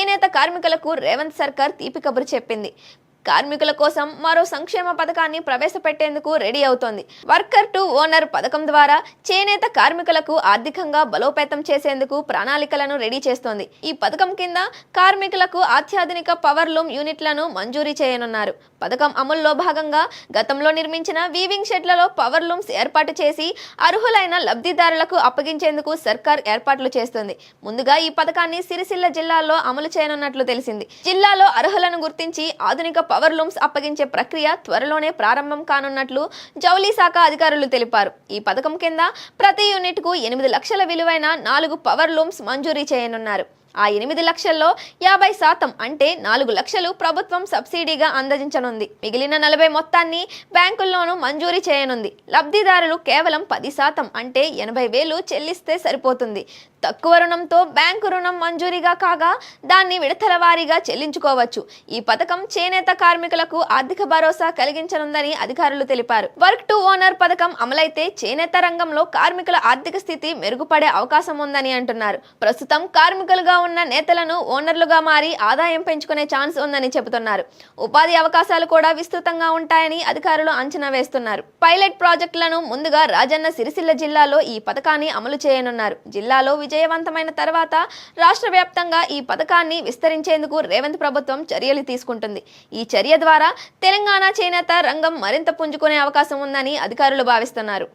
చేనేత కార్మికులకు రేవంత్ సర్కార్ తీపి కబురు చెప్పింది. కార్మికుల కోసం మరో సంక్షేమ పథకాన్ని ప్రవేశపెట్టేందుకు రెడీ అవుతోంది. వర్కర్ టు ఓనర్ పథకం ద్వారా చేనేత కార్మికులకు ఆర్థికంగా బలోపేతం చేసేందుకు ప్రణాళికలను రెడీ చేస్తోంది. ఈ పథకం కింద కార్మికులకు అత్యాధునిక పవర్ లూమ్ యూనిట్లను మంజూరీ చేయనున్నారు. పథకం అమల్లో భాగంగా గతంలో నిర్మించిన వీవింగ్ షెడ్లలో పవర్ లూమ్స్ ఏర్పాటు చేసి అర్హులైన లబ్ధిదారులకు అప్పగించేందుకు సర్కార్ ఏర్పాట్లు చేస్తుంది. ముందుగా ఈ పథకాన్ని సిరిసిల్ల జిల్లాలో అమలు చేయనున్నట్లు తెలిసింది. జిల్లాలో అర్హులను గుర్తించి ఆధునిక పవర్ లూమ్స్ అప్పగించే ప్రక్రియ త్వరలోనే ప్రారంభం కానున్నట్లు జౌలీ శాఖ అధికారులు తెలిపారు. ఈ పథకం కింద ప్రతి యూనిట్కు ఎనిమిది లక్షల విలువైన నాలుగు పవర్ లూమ్స్ మంజూరీ చేయనున్నారు. ఆ ఎనిమిది లక్షల్లో యాభై శాతం అంటే నాలుగు లక్షలు ప్రభుత్వం సబ్సిడీగా అందజించనుంది. మిగిలిన నలభై మొత్తాన్ని బ్యాంకుల్లోనూ మంజూరీ చేయనుంది. లబ్ధిదారులు కేవలం పది శాతం అంటే ఎనభై వేలు చెల్లిస్తే సరిపోతుంది. తక్కువ రుణంతో బ్యాంకు రుణం మంజూరీగా కాగా దాన్ని విడతల వారీగా చెల్లించుకోవచ్చు. ఈ పథకం చేనేత కార్మికులకు ఆర్థిక భరోసా కలిగించనుందని అధికారులు తెలిపారు. వర్క్ టు ఓనర్ పథకం అమలైతే చేనేత రంగంలో కార్మికుల ఆర్థిక స్థితి మెరుగుపడే అవకాశం ఉందని అంటున్నారు. ప్రస్తుతం కార్మికులుగా ఉన్న నేతలను ఓనర్లుగా మారి ఆదాయం పెంచుకునే ఛాన్స్ ఉందని చెబుతున్నారు. ఉపాధి అవకాశాలు కూడా విస్తృతంగా ఉంటాయని అధికారులు అంచనా వేస్తున్నారు. పైలట్ ప్రాజెక్టులను ముందుగా రాజన్న సిరిసిల్ల జిల్లాలో ఈ పథకాన్ని అమలు చేయనున్నారు. జిల్లాలో విజయవంతమైన తర్వాత రాష్ట్ర వ్యాప్తంగా ఈ పథకాన్ని విస్తరించేందుకు రేవంత్ ప్రభుత్వం చర్యలు తీసుకుంటుంది. ఈ చర్య ద్వారా తెలంగాణ చేనేత రంగం మరింత పుంజుకునే అవకాశం ఉందని అధికారులు భావిస్తున్నారు.